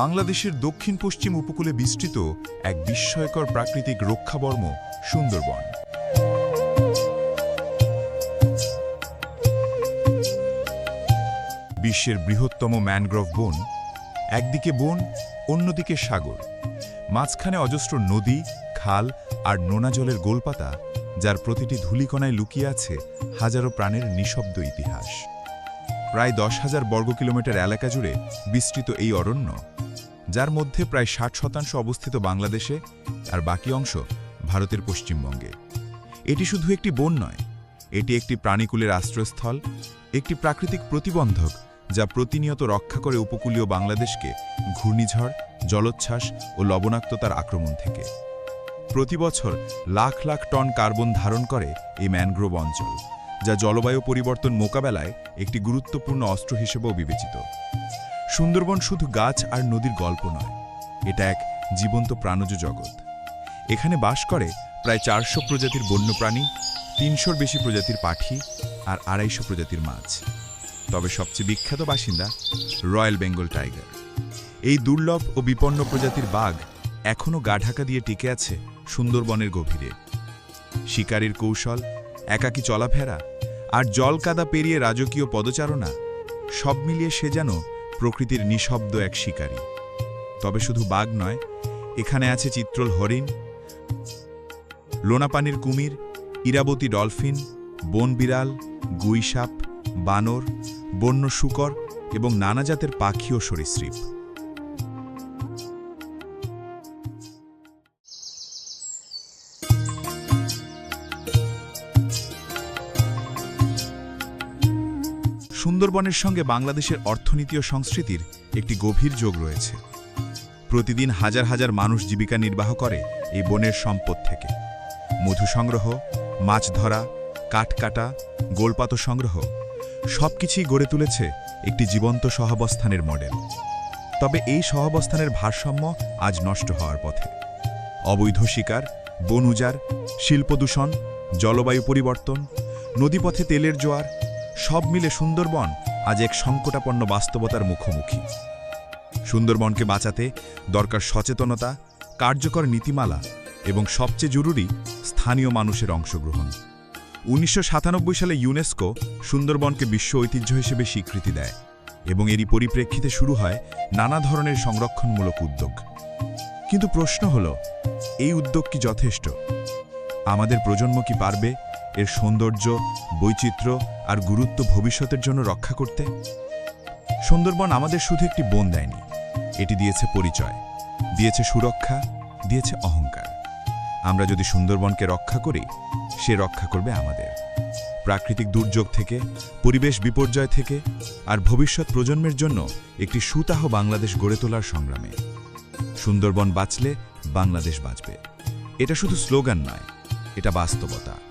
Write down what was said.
বাংলাদেশের দক্ষিণ পশ্চিম উপকূলে বিস্তৃত এক বিস্ময়কর প্রাকৃতিক রক্ষাবর্ম, সুন্দরবন। বিশ্বের বৃহত্তম ম্যানগ্রোভ বন, একদিকে বন, অন্যদিকে সাগর। মাঝখানে অজস্র নদী, খাল আর নোনা জলের গোলপাতা, যার প্রতিটি ধুলিকণায় লুকিয়ে আছে হাজারো প্রাণের নিঃশব্দ ইতিহাস। প্রায় দশ হাজার বর্গ কিলোমিটার এলাকা জুড়ে বিস্তৃত এই অরণ্য যার মধ্যে প্রায় ষাট শতাংশ অবস্থিত বাংলাদেশে আর বাকি অংশ ভারতের পশ্চিমবঙ্গে। এটি শুধু একটি বন নয়, এটি একটি প্রাণীকুলের আশ্রয়স্থল, একটি প্রাকৃতিক প্রতিবন্ধক যা প্রতিনিয়ত রক্ষা করে উপকূলীয় বাংলাদেশকে ঘূর্ণিঝড়, জলোচ্ছ্বাস ও লবণাক্ততার আক্রমণ থেকে। প্রতি বছর লাখ লাখ টন কার্বন ধারণ করে এই ম্যানগ্রোভ অঞ্চল, যা জলবায়ু পরিবর্তন মোকাবেলায় একটি গুরুত্বপূর্ণ অস্ত্র হিসেবেও বিবেচিত। সুন্দরবন শুধু গাছ আর নদীর গল্প নয়, এটা এক জীবন্ত প্রাণজ জগৎ। এখানে বাস করে প্রায় চারশো প্রজাতির বন্যপ্রাণী, তিনশোর বেশি প্রজাতির পাখি আর আড়াইশো প্রজাতির মাছ। তবে সবচেয়ে বিখ্যাত বাসিন্দা রয়্যাল বেঙ্গল টাইগার। এই দুর্লভ ও বিপন্ন প্রজাতির বাঘ এখনও গা ঢাকা দিয়ে টিকে আছে সুন্দরবনের গভীরে। শিকারীর কৌশল, একাকী চলাফেরা আর জল কাদা পেরিয়ে রাজকীয় পদচারণা সব মিলিয়ে সে যেন প্রকৃতির নিঃশব্দ এক শিকারী। তবে শুধু বাঘ নয়, এখানে আছে চিত্রল হরিণ, লোনাপানির কুমির, ইরাবতী ডলফিন, বন বিড়াল গুইসাপ বানর, বন্য শুকর এবং নানা জাতের পাখিও ও সরীসৃপ। সুন্দরবনের সঙ্গে বাংলাদেশের অর্থনীতি ও সংস্কৃতির একটি গভীর যোগ রয়েছে। প্রতিদিন হাজার হাজার মানুষ জীবিকা নির্বাহ করে এই বনের সম্পদ থেকে। মধু সংগ্রহ, মাছ ধরা, কাঠ কাটা, গোলপাত সংগ্রহ সবকিছুই গড়ে তুলেছে একটি জীবন্ত সহাবস্থানের মডেল। তবে এই সহাবস্থানের ভারসাম্য আজ নষ্ট হওয়ার পথে। অবৈধ শিকার, বন উজার শিল্পদূষণ, জলবায়ু পরিবর্তন, নদীপথে তেলের জোয়ার সব মিলে সুন্দরবন আজ এক সংকটাপন্ন বাস্তবতার মুখোমুখি। সুন্দরবনকে বাঁচাতে দরকার সচেতনতা, কার্যকর নীতিমালা এবং সবচেয়ে জরুরি স্থানীয় মানুষের অংশগ্রহণ। উনিশশো সাতানব্বই সালে ইউনেস্কো সুন্দরবনকে বিশ্ব ঐতিহ্য হিসেবে স্বীকৃতি দেয় এবং এরই পরিপ্রেক্ষিতে শুরু হয় নানা ধরনের সংরক্ষণমূলক উদ্যোগ। কিন্তু প্রশ্ন হল, এই উদ্যোগ কি যথেষ্ট? আমাদের প্রজন্ম কি পারবে? এর সৌন্দর্য, বৈচিত্র্য আর গুরুত্ব ভবিষ্যতের জন্য রক্ষা করতে? সুন্দরবন আমাদের শুধু একটি বন দেয়নি। এটি দিয়েছে পরিচয়, দিয়েছে সুরক্ষা, দিয়েছে অহংকার। আমরা যদি সুন্দরবনকে রক্ষা করি, সে রক্ষা করবে আমাদের। প্রাকৃতিক দুর্যোগ থেকে, পরিবেশ বিপর্যয় থেকে, আর ভবিষ্যৎ প্রজন্মের জন্য একটি সুতাহ বাংলাদেশ গড়ে তোলার সংগ্রামে। সুন্দরবন বাঁচলে বাংলাদেশ বাঁচবে। এটা শুধু স্লোগান নয়, এটা বাস্তবতা।